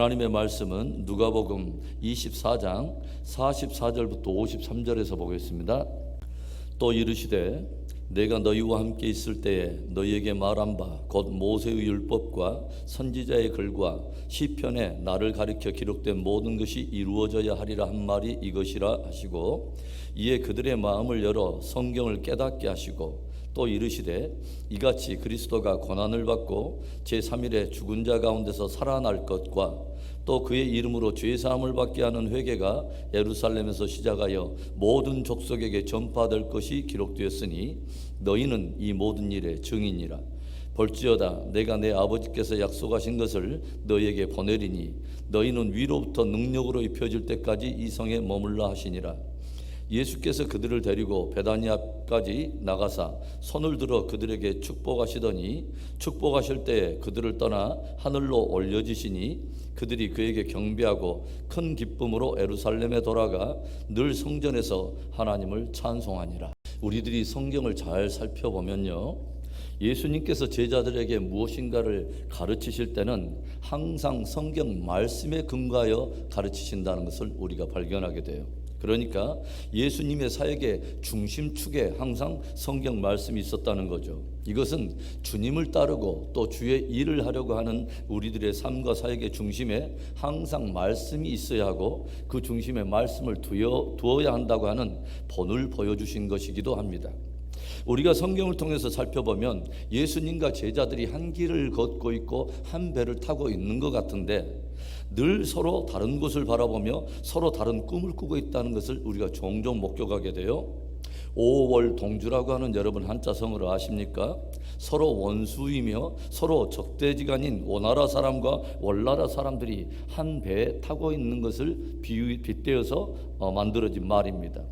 하나님의 말씀은 누가복음 24장 44절부터 53절에서 보겠습니다. 또 이르시되 내가 너희와 함께 있을 때에 너희에게 말한 바 곧 모세의 율법과 선지자의 글과 시편에 나를 가리켜 기록된 모든 것이 이루어져야 하리라 한 말이 이것이라 하시고 이에 그들의 마음을 열어 성경을 깨닫게 하시고 또 이르시되 이같이 그리스도가 고난을 받고 제3일에 죽은 자 가운데서 살아날 것과 또 그의 이름으로 죄 사함을 받게 하는 회개가 예루살렘에서 시작하여 모든 족속에게 전파될 것이 기록되었으니 너희는 이 모든 일의 증인이라. 볼지어다 내가 내 아버지께서 약속하신 것을 너희에게 보내리니 너희는 위로부터 능력으로 입혀질 때까지 이 성에 머물라 하시니라 예수께서 그들을 데리고 베다니아까지 나가사 손을 들어 그들에게 축복하시더니 축복하실 때에 그들을 떠나 하늘로 올려지시니 그들이 그에게 경배하고 큰 기쁨으로 에루살렘에 돌아가 늘 성전에서 하나님을 찬송하니라. 우리들이 성경을 잘 살펴보면요. 예수님께서 제자들에게 무엇인가를 가르치실 때는 항상 성경 말씀에 근거하여 가르치신다는 것을 우리가 발견하게 돼요. 그러니까 예수님의 사역의 중심축에 항상 성경 말씀이 있었다는 거죠. 이것은 주님을 따르고 또 주의 일을 하려고 하는 우리들의 삶과 사역의 중심에 항상 말씀이 있어야 하고 그 중심에 말씀을 두어, 두어야 한다고 하는 본을 보여주신 것이기도 합니다. 우리가 성경을 통해서 살펴보면 예수님과 제자들이 한 길을 걷고 있고 한 배를 타고 있는 것 같은데 늘 서로 다른 곳을 바라보며 서로 다른 꿈을 꾸고 있다는 것을 우리가 종종 목격하게 돼요. 5월 동주라고 하는 여러분 한자성어를 아십니까? 서로 원수이며 서로 적대지간인 오나라 사람과 월나라 사람들이 한 배에 타고 있는 것을 비유, 빗대어서 어, 만들어진 말입니다.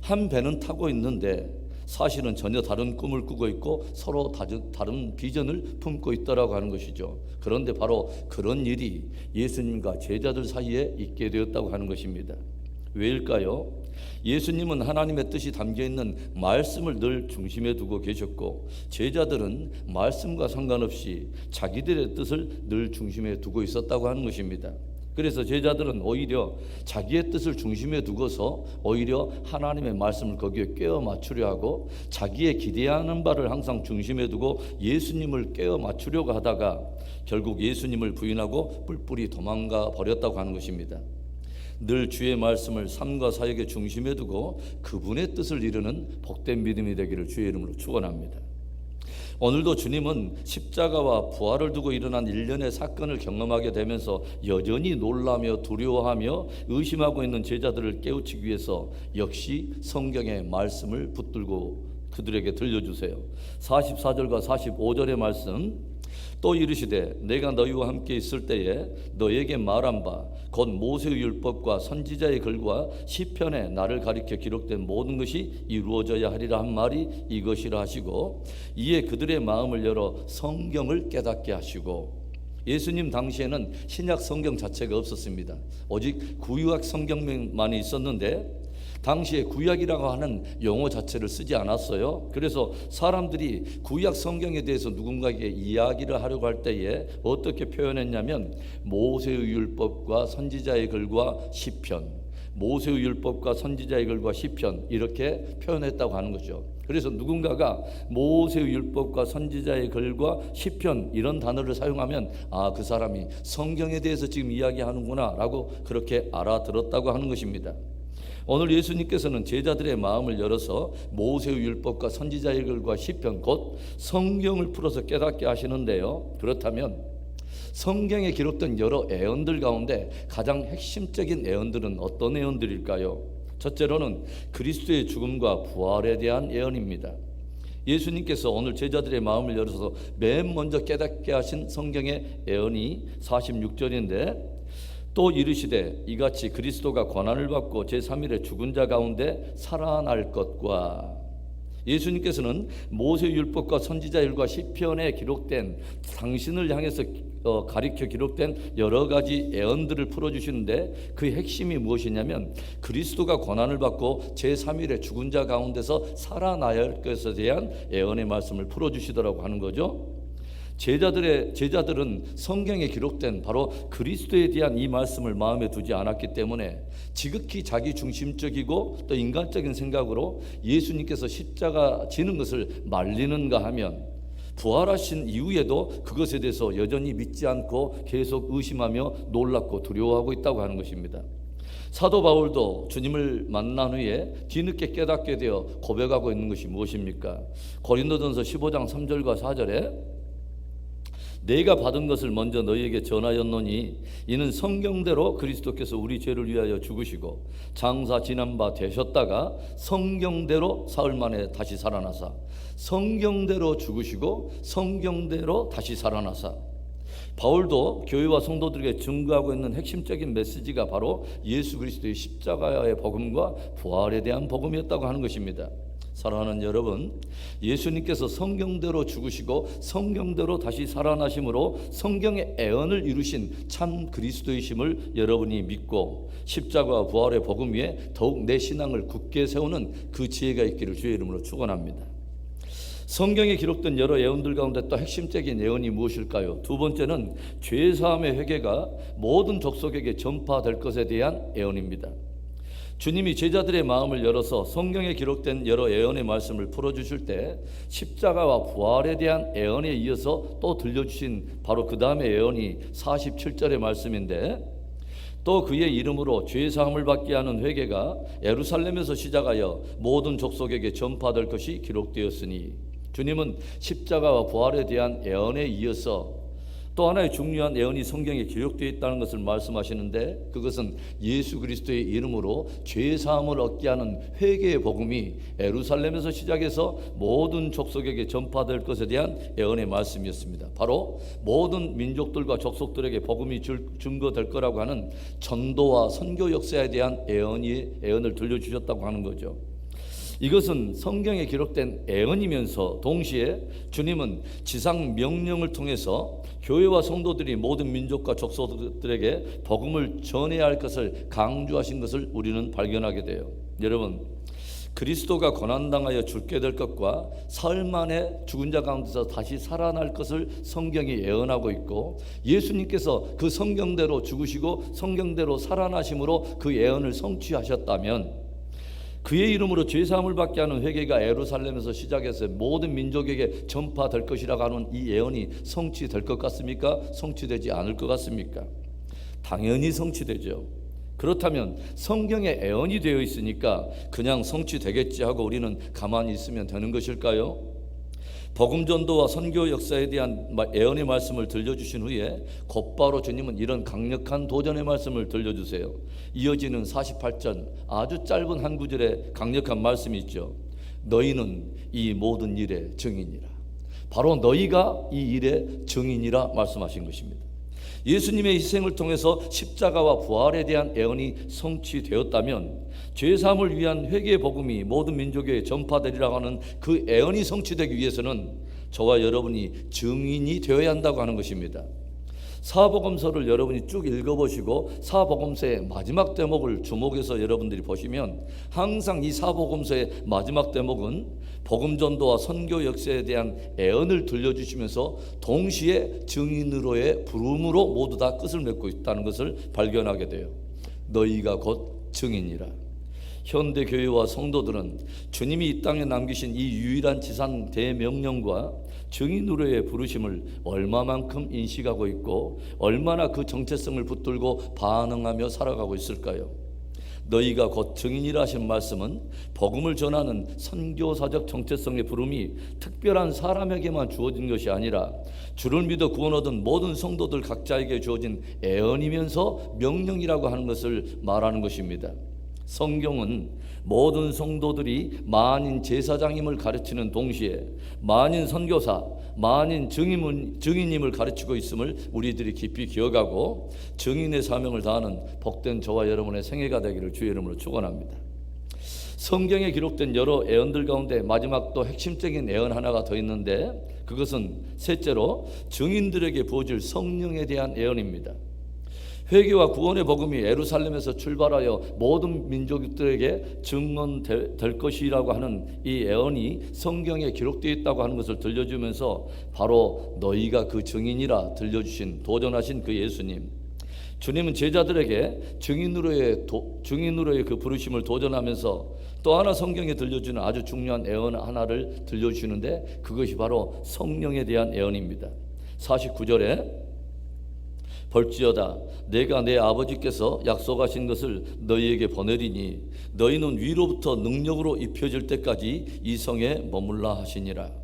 한 배는 타고 있는데 사실은 전혀 다른 꿈을 꾸고 있고 서로 다른 비전을 품고 있다라고 하는 것이죠. 그런데 바로 그런 일이 예수님과 제자들 사이에 있게 되었다고 하는 것입니다. 왜일까요? 예수님은 하나님의 뜻이 담겨 있는 말씀을 늘 중심에 두고 계셨고 제자들은 말씀과 상관없이 자기들의 뜻을 늘 중심에 두고 있었다고 하는 것입니다. 그래서 제자들은 오히려 자기의 뜻을 중심에 두고서 오히려 하나님의 말씀을 거기에 깨어 맞추려 하고 자기의 기대하는 바를 항상 중심에 두고 예수님을 깨어 맞추려고 하다가 결국 예수님을 부인하고 뿔뿔이 도망가 버렸다고 하는 것입니다. 늘 주의 말씀을 삶과 사역의 중심에 두고 그분의 뜻을 이루는 복된 믿음이 되기를 주의 이름으로 축원합니다. 오늘도 주님은 십자가와 부활을 두고 일어난 일련의 사건을 경험하게 되면서 여전히 놀라며 두려워하며 의심하고 있는 제자들을 깨우치기 위해서 역시 성경의 말씀을 붙들고 그들에게 들려주세요. 44절과 45절의 말씀 또 이르시되 내가 너희와 함께 있을 때에 너에게 말한 바 곧 모세의 율법과 선지자의 글과 시편에 나를 가리켜 기록된 모든 것이 이루어져야 하리라 한 말이 이것이라 하시고 이에 그들의 마음을 열어 성경을 깨닫게 하시고 예수님 당시에는 신약 성경 자체가 없었습니다. 오직 구약 성경만이 있었는데 당시에 구약이라고 하는 용어 자체를 쓰지 않았어요. 그래서 사람들이 구약 성경에 대해서 누군가에게 이야기를 하려고 할 때에 어떻게 표현했냐면 모세의 율법과 선지자의 글과 시편 모세의 율법과 선지자의 글과 시편 이렇게 표현했다고 하는 거죠. 그래서 누군가가 모세의 율법과 선지자의 글과 시편 이런 단어를 사용하면 아 그 사람이 성경에 대해서 지금 이야기하는구나라고 그렇게 알아들었다고 하는 것입니다. 오늘 예수님께서는 제자들의 마음을 열어서 모세의 율법과 선지자의 글과 시편 곧 성경을 풀어서 깨닫게 하시는데요. 그렇다면 성경에 기록된 여러 애언들 가운데 가장 핵심적인 애언들은 어떤 애언들일까요? 첫째로는 그리스도의 죽음과 부활에 대한 애언입니다. 예수님께서 오늘 제자들의 마음을 열어서 맨 먼저 깨닫게 하신 성경의 애언이 46절인데 또 이르시되 이같이 그리스도가 고난을 받고 제3일에 죽은 자 가운데 살아날 것과 예수님께서는 모세 율법과 선지자 율과 시편에 기록된 당신을 향해서 어, 가리켜 기록된 여러 가지 애언들을 풀어 주시는데 그 핵심이 무엇이냐면 그리스도가 고난을 받고 제3일에 죽은 자 가운데서 살아나야 할 것에 대한 애언의 말씀을 풀어 주시더라고 하는 거죠. 제자들의 제자들은 성경에 기록된 바로 그리스도에 대한 이 말씀을 마음에 두지 않았기 때문에 지극히 자기 중심적이고 또 인간적인 생각으로 예수님께서 십자가 지는 것을 말리는가 하면 부활하신 이후에도 그것에 대해서 여전히 믿지 않고 계속 의심하며 놀랍고 두려워하고 있다고 하는 것입니다. 사도 바울도 주님을 만난 후에 뒤늦게 깨닫게 되어 고백하고 있는 것이 무엇입니까? 고린도전서 15장 3절과 4절에 내가 받은 것을 먼저 너희에게 전하였노니 이는 성경대로 그리스도께서 우리 죄를 위하여 죽으시고 장사 지난 바 되셨다가 성경대로 사흘 만에 다시 살아나사 성경대로 죽으시고 성경대로 다시 살아나사 바울도 교회와 성도들에게 증거하고 있는 핵심적인 메시지가 바로 예수 그리스도의 십자가의 복음과 부활에 대한 복음이었다고 하는 것입니다. 사랑하는 여러분, 예수님께서 성경대로 죽으시고 성경대로 다시 살아나심으로 성경의 애언을 이루신 참 그리스도이심을 여러분이 믿고 십자가와 부활의 복음 위에 더욱 내 신앙을 굳게 세우는 그 지혜가 있기를 주의 이름으로 축원합니다. 성경에 기록된 여러 예언들 가운데 또 핵심적인 예언이 무엇일까요? 두 번째는 죄 사함의 회개가 모든 족속에게 전파될 것에 대한 예언입니다. 주님이 제자들의 마음을 열어서 성경에 기록된 여러 예언의 말씀을 풀어주실 때 십자가와 부활에 대한 예언에 이어서 또 들려주신 바로 그 다음의 예언이 47절의 말씀인데 또 그의 이름으로 죄 사함을 받게 하는 회개가 예루살렘에서 시작하여 모든 족속에게 전파될 것이 기록되었으니 주님은 십자가와 부활에 대한 예언에 이어서 또 하나의 중요한 예언이 성경에 기록되어 있다는 것을 말씀하시는데 그것은 예수 그리스도의 이름으로 죄 사함을 얻게 하는 회개의 복음이 예루살렘에서 시작해서 모든 족속에게 전파될 것에 대한 예언의 말씀이었습니다. 바로 모든 민족들과 족속들에게 복음이 증거될 거라고 하는 전도와 선교 역사에 대한 예언이 예언을 들려주셨다고 하는 거죠. 이것은 성경에 기록된 애언이면서 동시에 주님은 지상 명령을 통해서 교회와 성도들이 모든 민족과 족속들에게 복음을 전해야 할 것을 강조하신 것을 우리는 발견하게 돼요. 여러분, 그리스도가 고난당하여 죽게 될 것과 사흘 만에 죽은 자 가운데서 다시 살아날 것을 성경이 예언하고 있고 예수님께서 그 성경대로 죽으시고 성경대로 살아나심으로 그 예언을 성취하셨다면 그의 이름으로 죄 사함을 받게 하는 회개가 예루살렘에서 시작해서 모든 민족에게 전파될 것이라고 하는 이 예언이 성취될 것 같습니까? 성취되지 않을 것 같습니까? 당연히 성취되죠. 그렇다면 성경에 예언이 되어 있으니까 그냥 성취되겠지 하고 우리는 가만히 있으면 되는 것일까요? 복음 전도와 선교 역사에 대한 예언의 말씀을 들려주신 후에 곧바로 주님은 이런 강력한 도전의 말씀을 들려주세요. 이어지는 48절 아주 짧은 한 구절에 강력한 말씀이 있죠. 너희는 이 모든 일의 증인이라. 바로 너희가 이 일의 증인이라 말씀하신 것입니다. 예수님의 희생을 통해서 십자가와 부활에 대한 예언이 성취되었다면 죄 사함을 위한 회개의 복음이 모든 민족에 전파되리라고 하는 그 예언이 성취되기 위해서는 저와 여러분이 증인이 되어야 한다고 하는 것입니다. 사복음서를 여러분이 쭉 읽어보시고 사복음서의 마지막 대목을 주목해서 여러분들이 보시면 항상 이 사복음서의 마지막 대목은 복음 전도와 선교 역사에 대한 애언을 들려주시면서 동시에 증인으로의 부름으로 모두 다 끝을 맺고 있다는 것을 발견하게 돼요. 너희가 곧 증인이라. 현대 교회와 성도들은 주님이 이 땅에 남기신 이 유일한 지상 대명령과 증인으로의 부르심을 얼마만큼 인식하고 있고 얼마나 그 정체성을 붙들고 반응하며 살아가고 있을까요? 너희가 곧 증인이라 하신 말씀은 복음을 전하는 선교사적 정체성의 부름이 특별한 사람에게만 주어진 것이 아니라 주를 믿어 구원 얻은 모든 성도들 각자에게 주어진 애언이면서 명령이라고 하는 것을 말하는 것입니다. 성경은 모든 성도들이 만인 제사장임을 가르치는 동시에 만인 선교사, 만인 증인, 증인임을 가르치고 있음을 우리들이 깊이 기억하고 증인의 사명을 다하는 복된 저와 여러분의 생애가 되기를 주의 이름으로 축원합니다. 성경에 기록된 여러 애언들 가운데 마지막 또 핵심적인 애언 하나가 더 있는데 그것은 셋째로 증인들에게 부어질 성령에 대한 애언입니다. 회개와 구원의 복음이 예루살렘에서 출발하여 모든 민족들에게 증언될 것이라고 하는 이 예언이 성경에 기록되어 있다고 하는 것을 들려주면서 바로 너희가 그 증인이라 들려주신 도전하신 그 예수님 주님은 제자들에게 증인으로의 도, 증인으로의 그 부르심을 도전하면서 또 하나 성경에 들려주는 아주 중요한 예언 하나를 들려주시는데 그것이 바로 성령에 대한 예언입니다. 49절에 벌지어다 내가 내 아버지께서 약속하신 것을 너희에게 보내리니 너희는 위로부터 능력으로 입혀질 때까지 이 성에 머물라 하시니라.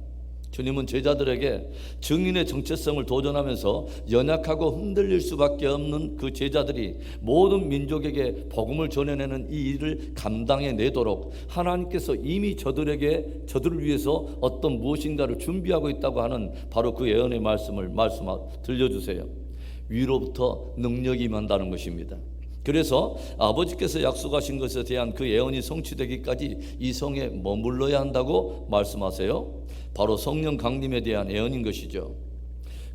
주님은 제자들에게 증인의 정체성을 도전하면서 연약하고 흔들릴 수밖에 없는 그 제자들이 모든 민족에게 복음을 전해내는 이 일을 감당해 내도록 하나님께서 이미 저들에게 저들을 위해서 어떤 무엇인가를 준비하고 있다고 하는 바로 그 예언의 말씀을 말씀 들려주세요. 위로부터 능력이 임한다는 것입니다. 그래서 아버지께서 약속하신 것에 대한 그 예언이 성취되기까지 이 성에 머물러야 한다고 말씀하세요. 바로 성령 강림에 대한 예언인 것이죠.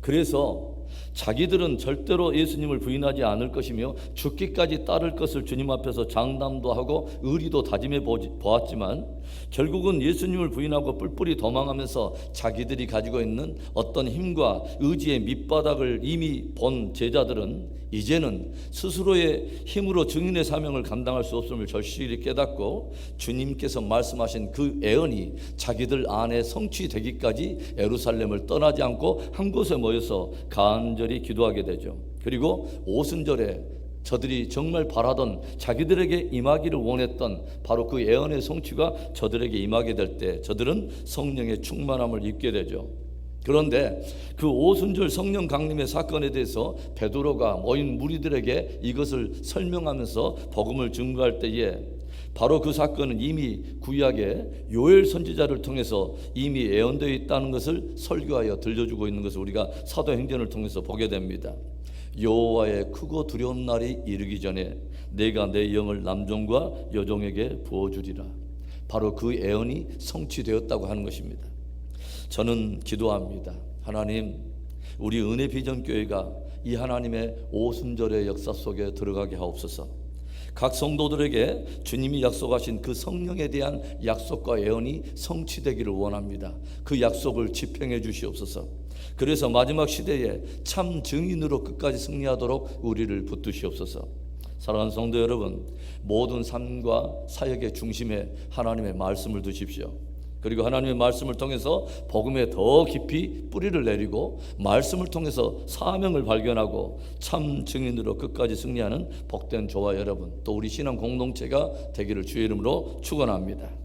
그래서 자기들은 절대로 예수님을 부인하지 않을 것이며 죽기까지 따를 것을 주님 앞에서 장담도 하고 의리도 다짐해 보았지만 결국은 예수님을 부인하고 뿔뿔이 도망하면서 자기들이 가지고 있는 어떤 힘과 의지의 밑바닥을 이미 본 제자들은 이제는 스스로의 힘으로 증인의 사명을 감당할 수 없음을 절실히 깨닫고 주님께서 말씀하신 그 예언이 자기들 안에 성취되기까지 예루살렘을 떠나지 않고 한 곳에 모여서 간절히 기도하게 되죠. 그리고 오순절에 저들이 정말 바라던 자기들에게 임하기를 원했던 바로 그 예언의 성취가 저들에게 임하게 될 때 저들은 성령의 충만함을 입게 되죠. 그런데 그 오순절 성령 강림의 사건에 대해서 베드로가 모인 무리들에게 이것을 설명하면서 복음을 증거할 때에 바로 그 사건은 이미 구약의 요엘 선지자를 통해서 이미 예언되어 있다는 것을 설교하여 들려주고 있는 것을 우리가 사도행전을 통해서 보게 됩니다. 여호와의 크고 두려운 날이 이르기 전에 내가 내 영을 남종과 여종에게 부어주리라. 바로 그 예언이 성취되었다고 하는 것입니다. 저는 기도합니다. 하나님, 우리 은혜 비전 교회가 이 하나님의 오순절의 역사 속에 들어가게 하옵소서. 각 성도들에게 주님이 약속하신 그 성령에 대한 약속과 예언이 성취되기를 원합니다. 그 약속을 집행해 주시옵소서. 그래서 마지막 시대에 참 증인으로 끝까지 승리하도록 우리를 붙드시옵소서. 사랑하는 성도 여러분, 모든 삶과 사역의 중심에 하나님의 말씀을 두십시오. 그리고 하나님의 말씀을 통해서 복음에 더 깊이 뿌리를 내리고 말씀을 통해서 사명을 발견하고 참 증인으로 끝까지 승리하는 복된 조화 여러분 또 우리 신앙 공동체가 되기를 주의 이름으로 축원합니다.